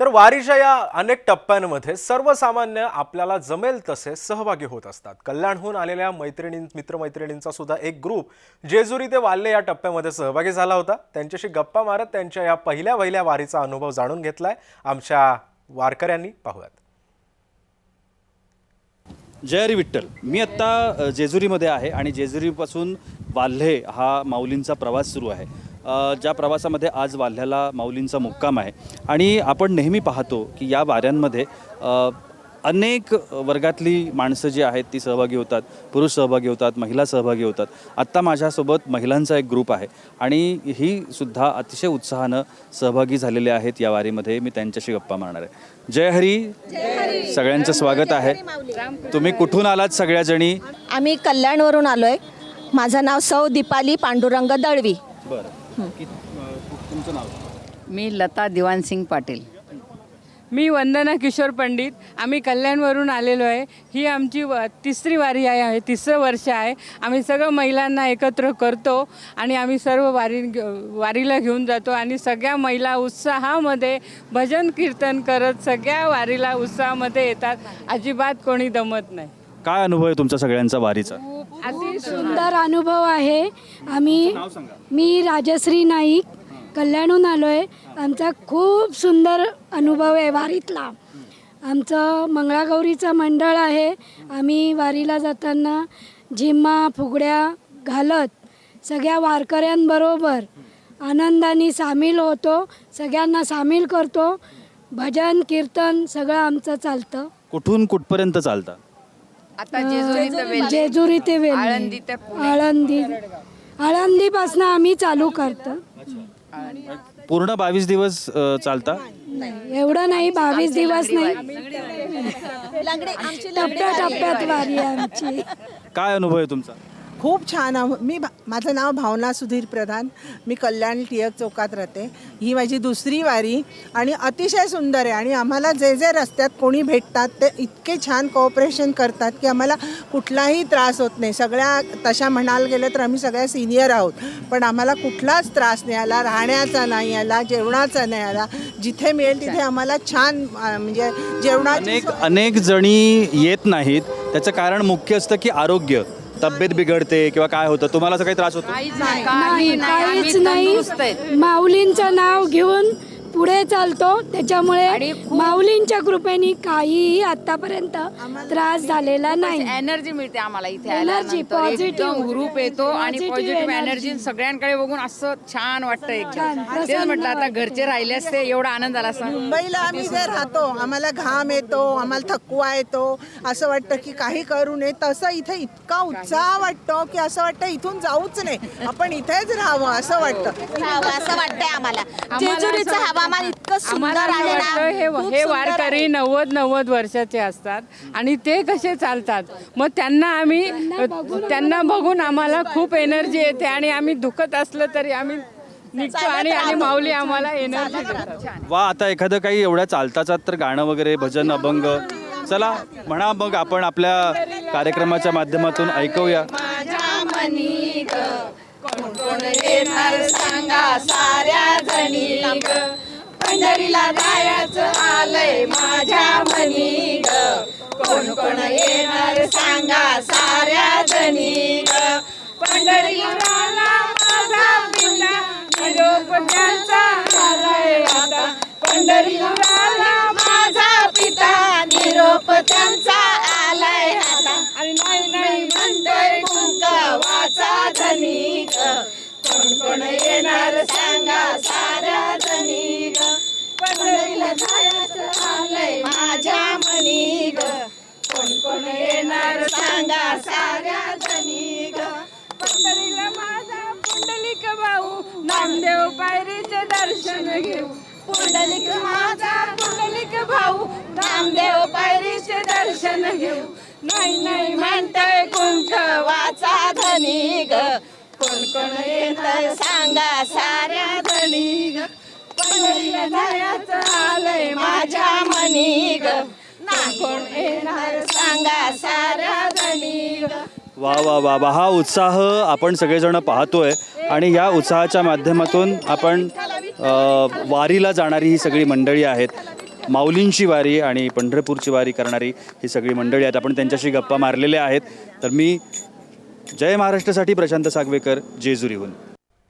तर वारीच्या या अनेक टप्प्यांमध्ये सर्वसामान्य आपल्याला जमेल तसे सहभागी होत असतात. कल्याणहून आलेल्या मैत्रिणी मित्रमैत्रिणींचा सुद्धा एक ग्रुप जेजुरी ते वाल्ले या टप्प्यामध्ये सहभागी झाला होता. त्यांच्याशी गप्पा मारत त्यांच्या या पहिल्या वहिल्या वारीचा अनुभव जाणून घेतलाय. आमच्या वारकऱ्यांनी पाहूयात. जय हरी विठ्ठल. मी आत्ता जेजुरीमध्ये आहे आणि जेजुरीपासून वाल्हे हा माऊलींचा प्रवास सुरू आहे. ज्या प्रवासामध्ये आज वाल्ह्याला माऊलींचा मुक्काम आहे आणि आपण नेहमी पाहतो की या वाऱ्यांमध्ये अनेक वर्गातली माणसं जी आहेत ती सहभागी होतात पुरुष सहभागी होतात महिला सहभागी होतात. आत्ता माझ्यासोबत महिलांचा एक ग्रुप आहे आणि ही सुद्धा अतिशय उत्साहानं सहभागी झालेले आहेत या वारीमध्ये. मी त्यांच्याशी गप्पा मारणार आहे. जय हरी. सगळ्यांचं स्वागत आहे. तुम्ही कुठून आलात सगळ्याजणी? आम्ही कल्याणवरून आलो आहे माझं नाव सौ दीपाली पांडुरंग दळवी. बरं. तुमचं नाव? मी लता दिवानसिंग पाटील. मी वंदना किशोर पंडित. आम्ही कल्याणवरून आलेलो आहे. ही आमची व तिसरी वारी आहे आहे तिसरं वर्ष आहे. आम्ही सगळं महिलांना एकत्र करतो आणि आम्ही सर्व वारी वारीला घेऊन जातो आणि सगळ्या महिला उत्साहामध्ये भजन कीर्तन करत सगळ्या वारीला उत्साहामध्ये येतात. अजिबात कोणी दमत नाही. काय अनुभव आहे तुमचा सगळ्यांचा वारीचा? अति सुंदर अनुभव आहे. आम्ही मी राजश्री नाईक कल्याणहून आलो आहे आमचा खूप सुंदर अनुभव आहे वारीतला. आमचं मंगळागौरीचं मंडळ आहे. आम्ही वारीला जाताना झिम्मा फुगड्या घालत सगळ्या वारकऱ्यांबरोबर आनंदाने सामील होतो. सगळ्यांना सामील करतो. भजन कीर्तन सगळं आमचं चालतं. कुठून कुठपर्यंत चालता? आता जेजुरी ते वेल्हे. जेजुरी ते वेल्हे. आळंदी ते पुणे. आळंदी आळंदीपासून आम्ही चालू करतो पूर्ण बावीस दिवस अ, चालता एवढं नाही बावीस दिवस नाही टप्प्या टप्प्यात वारी आहे आमची काय अनुभव आहे तुमचा खूप छान आहो- मी भा- माझं नाव भावना सुधीर प्रधान. मी कल्याण टिळक चौकात राहते. ही माझी दुसरी वारी आणि अतिशय सुंदर आहे आणि आम्हाला जे जे रस्त्यात कोणी भेटतात ते इतके छान कोऑपरेशन करतात की आम्हाला कुठलाही त्रास होत नाही. सगळ्या तशा म्हणाल गेलं तर आम्ही सगळ्या सिनियर आहोत. पण आम्हाला कुठलाच त्रास नाही आला राहण्याचा नाही आला जेवणाचा नाही आला. जिथे मिळेल तिथे आम्हाला छान म्हणजे जेवणाची अनेक अनेक जणी येत नाहीत. त्याचं कारण मुख्य असतं की आरोग्य. तब्येत बिघडते किंवा काय होतं? तुम्हाला असं काही त्रास होतो? काहीच नाही आम्ही तंदुरुस्त आहेत. माऊलींचं नाव घेऊन पुढे चालतो. त्याच्यामुळे माऊलींच्या कृपेने काहीही आतापर्यंत त्रास झालेला नाही. एनर्जी मिळते आम्हाला इथे positive. एकदम हुरूप येतो आणि पॉझिटिव्ह. एनर्जी सगळ्यांकडे बघून असं छान वाटतं तेच म्हटलं आता. घरचे राहिले असते एवढा आनंद आला असता. मुंबईला आम्ही जे राहतो आम्हाला घाम येतो आम्हाला थकवा येतो. असं वाटतं की काही करू नये. तसं इथे इतका उत्साह वाटतो की असं वाटतं इथून जाऊच नाही आपण इथेच राहावं असं वाटतं. असं वाटतंय आम्हाला. जेजुरीचं हवामान इतकं आम्हाला सुंदर आहे वाटतं हे हे वारकरी. नव्वद नव्वद वर्षाचे असतात आणि ते कसे चालतात? मग त्यांना आम्ही त्यांना बघून आम्हाला खूप एनर्जी येते आणि आम्ही दुखत असलं तरी आम्ही निघतो आणि आणि माऊली आम्हाला एनर्जी देतात. वा आता एखादं काही एवढ्या चालताचात तर गाणं वगैरे भजन अभंग. चला म्हणा मग आपण आपल्या कार्यक्रमाच्या माध्यमातून ऐकूया. पंढरीला जायचं आलंय माझ्या मनी ग. कोण कोण येणार सांगा साऱ्या जणी ग पंढरीला माझा पिता निरोप आलाय आता. पंढरीला माझा पिता निरोप त्यांचा आलाय आता. आणि नाही दर्शन घेऊ पुंडलिक माझा पुंडलिक भाऊ नामदेव पायरीचे दर्शन घेऊ. नाही नाही म्हणतोय कुंक वाचा धनी ग. कोण कोण येत सांगा साऱ्या धनी ग. पंढरीला जायचं आलंय माझ्या मनी ग. ना कोण येणार सांगा साऱ्या धनी ग. वा वा वा वा. हा उत्साह आपण सगळेजण पाहतोय. आणि या उत्साहाच्या माध्यमातून आपण वारीला जाणारी ही सगळी मंडळी आहेत. माऊलींची वारी आणि पंढरपूरची वारी करणारी ही सगळी मंडळी आहेत. आपण त्यांच्याशी गप्पा मारलेल्या आहेत. तर मी जय महाराष्ट्रासाठी प्रशांत सागवेकर जेजुरीहून.